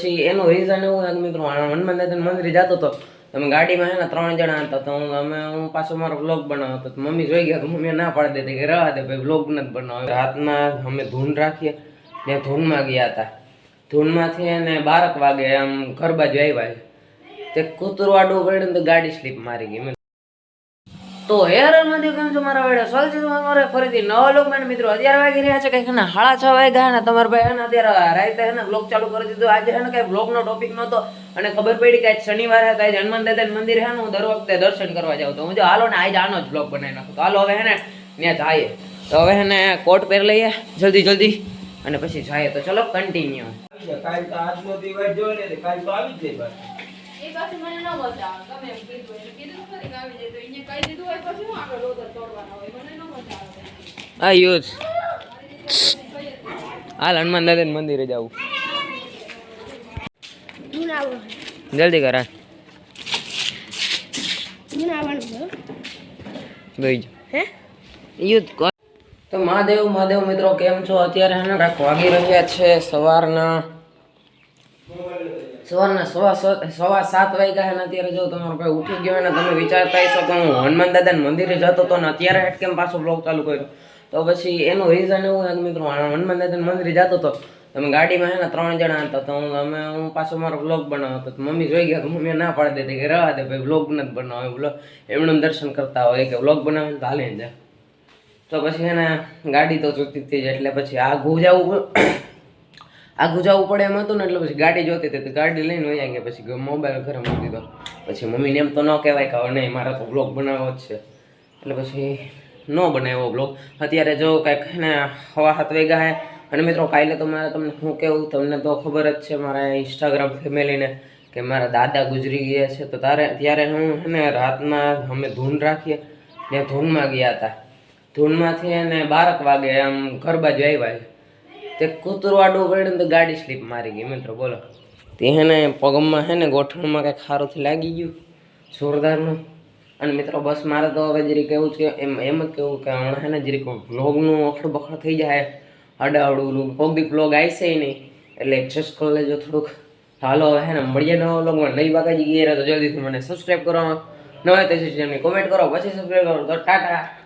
પછી એનું રીઝન એવું હતું મિત્રો હનુમાન દાદા મંદિરે જતો હતો તમે ગાડીમાં એના ત્રણ જણા હતા, તો હું અમે હું પાછો મારો બ્લોગ બનાવતો હતો. મમ્મી જોઈ ગયા તો મમ્મી ના પાડી દેતી કે રહેવા દે, ભાઈ બ્લોગ નથી બનાવ રાતના અમે ધૂન રાખીએ, ત્યાં ધૂનમાં ગયા હતા. ધૂનમાંથી એને બારક વાગે આમ ઘર બાજુ આવ્યા તે કૂતરું આડું પડ્યું તો ગાડી સ્લીપ મારી ગઈ. તો હેરન કેમ છો મારા વેડે સ્વાગત છે તમારે ફરીથી નવા લોકમેન મિત્રો અત્યારે વાગી રહ્યા છે કંઈક ને હાળા છ વાગ્યા ને તમારા ભાઈ ને અત્યારે રાતે હે ને બ્લોગ ચાલુ કરી દીધો. આજે હે ને કઈ બ્લોગનો ટોપિક નહોતો અને ખબર પડી કે આજ શનિવાર હે તો આજે હનુમાન દાદા મંદિર હે ને હું દર વખતે દર્શન કરવા જાઉં તો હું જો હાલો ને આજે આનો જ બ્લોગ બનાવી નાખું. તો હાલો હવે હે ને ત્યાં જઈએ. તો હવે હે ને કોટ પહેર લઈએ જલ્દી જલ્દી અને પછી જઈએ. તો ચલો કન્ટિન્યુ કાલ તો આજનો દિવસ જો ને કાલ તો આવી જ જાય બસ. એ પાછું મને ન મજા આવે આ યુઝ હાલ હનુમાન દાદા મંદિરે જવું. જલ્દી કરા ગઈ હે? યુદ્ધ તો મહાદેવ મહાદેવ મિત્રો કેમ છો? અત્યારે હે ને વાગી રહ્યા છે સવારના. સવારના સવા સવા સાત વાગ્યા ને અત્યારે જો તમારો ભાઈ ઉઠી ગયો ને તમે વિચારતા હશો કે હું હનુમાન દાદાના મંદિરે જતો હતો ને અત્યારે હેઠ કેમ પાછો બ્લોગ ચાલુ કર્યો? તો પછી એનું રીઝન એવું છે કે મિત્રો હનુમાન દાદાના મંદિરે જતો હતો. તમે ગાડીમાં હે ને ત્રણ જણા હતા, તો હું અમે હું પાછો મારો બ્લોગ બનાવતો તો મમ્મી જોઈ ગયા તો મમ્મી ના પાડી દેતી કે રહેવા દે ભાઈ બ્લોગ નથી બનાવો બ્લોગ એમણે દર્શન કરતા હોય કે બ્લોગ બનાવે તો હાલે જાય તો પછી એને ગાડી તો ચૂકતી થઈ જ એટલે પછી આઘું જવું આઘું જવું પડે એમ હતું ને એટલે પછી ગાડી જોતી હતી ગાડી લઈને અહીંયા ગયા. પછી મોબાઈલ ઘરે મૂકી દીધો. પછી મમ્મીને એમ તો ન કહેવાય કે હવે નહીં, મારે તો બ્લોગ બનાવવો જ છે. એટલે પછી ન બનાવ્યો બ્લોગ અત્યારે જો કંઈક ને હવા હાથ વેગા હે. અને મિત્રો કાલે તો મારે તમને શું કહેવું તમને તો ખબર જ છે મારા ઇન્સ્ટાગ્રામ ફેમિલીને કે મારા દાદા ગુજરી ગયા છે. તો તારે ત્યારે હું ને રાતના અમે ધૂન રાખીએ. ત્યાં ધૂનમાં ગયા હતા. ધૂનમાંથી એને બારક વાગે આમ ઘર બાજુ આવ્યા તે કૂતરું આડું પડ્યું તો ગાડી સ્લીપ મારી ગઈ. મિત્રો બોલો, તે હે ને પગમાં હે ને ગોઠણમાં કાંઈ ખારુંથી લાગી ગયું જોરદારનું. અને મિત્રો, બસ મારે તો હવે જરીક કેવું છે એમ એમ જ કેવું કે હમણાં હે ને જરીક વ્લોગનું અખડ બખડ થઈ જાય. અડાવડું કોક બી વ્લોગ આવશે નહીં. એટલે એડજસ્ટ કરી લેજો થોડુંક. હાલો, હવે હે ને મળીએ નવો વ્લોગમાં નહીં બાકાજી ગયા તો જલ્દીથી મને સબસ્ક્રાઈબ કરવામાં ન હોય તો કોમેન્ટ કરો. પછી સબસ્ક્રાઈબ કરો. તો ટાટા.